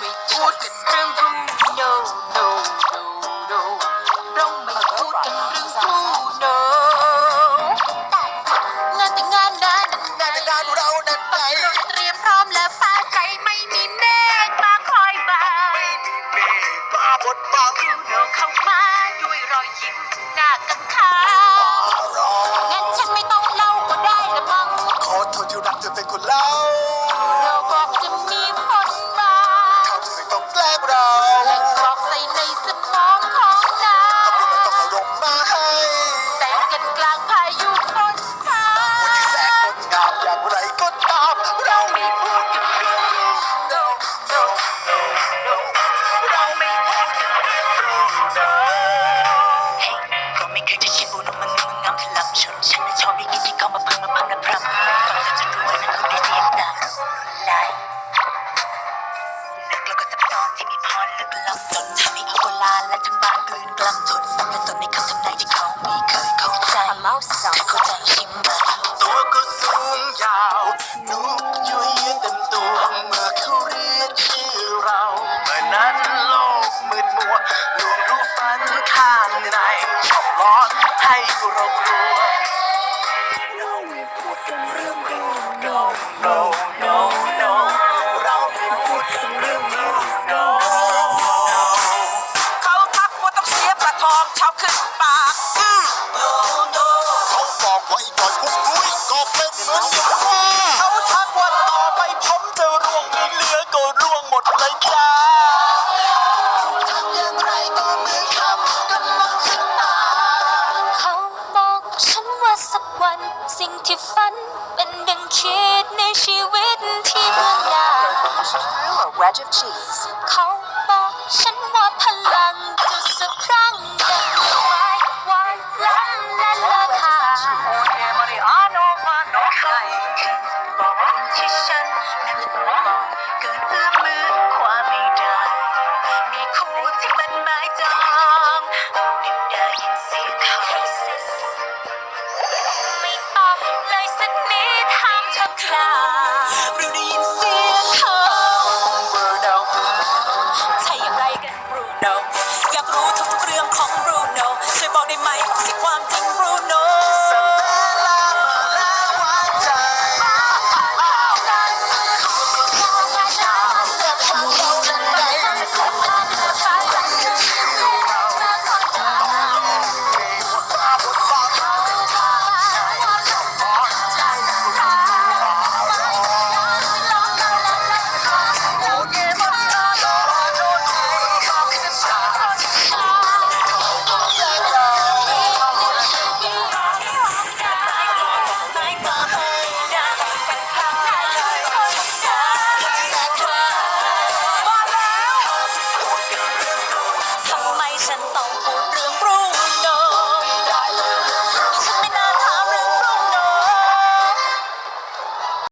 ไม่พูดกันเรื่องรู no no no no เราไม่พูดกันเรื่องรู no งานแต่งงานนั้นงานั้นงงานเรานั้นไงเตรียมพร้อมและฟ้าใสไม่มีเมฆมาคอยบังไม่มีเมฆมาบดบังเราเข้ามาด้วยรอยยิ้มหน้ากังขาอารองั้นฉันไม่ต้องเล่าก็ได้ละมั้งขอโทษที่รักเธอเป็นคนเล่า ชนฉันน่ชอบอย่างนี้ที่เขามาพังมาพังนะพรำก่อนเธอจะรวยนั้นคงได้เสียสาวลายนึกแล้วก็ซับซ้อนที่มีพรลึกล้ำจนทำให้เอาเวลาและทั้งบ้านกลืนกล้ำทนสับและสนในคำทำนายที่เขาไม่เคยเข้าใจเข้าใจใช่ไหมตัวก็สูงยาวนุกยุยเต็มตัวเมื่อเขาเรียกชื่อเราเมื่อนั้นโลกมืดมัวลวงรู้ฝันข้างในชอบล้อให้เรากลัว no no no เราไม่พูดกันเรื่องรู no เขาทักว่าต้องเสียปลาทองเช้าขึ้นปาก no no เขาบอกว่าอีกหน่อยพวกกุ้ยก็เป็นเหมือนอย่างว่าเขาทักว่าต่อไปผมจะร่วงไม่เหลือก็ร่วงหมดเลยจ้า ทำอย่างไรก็เหมือนคำกำลังขึ้นตา เขาบอกฉันว่าสักวันสิ่งที่ฝันเป็น wedge of cheese. เได้ไหมสิความจริงรู้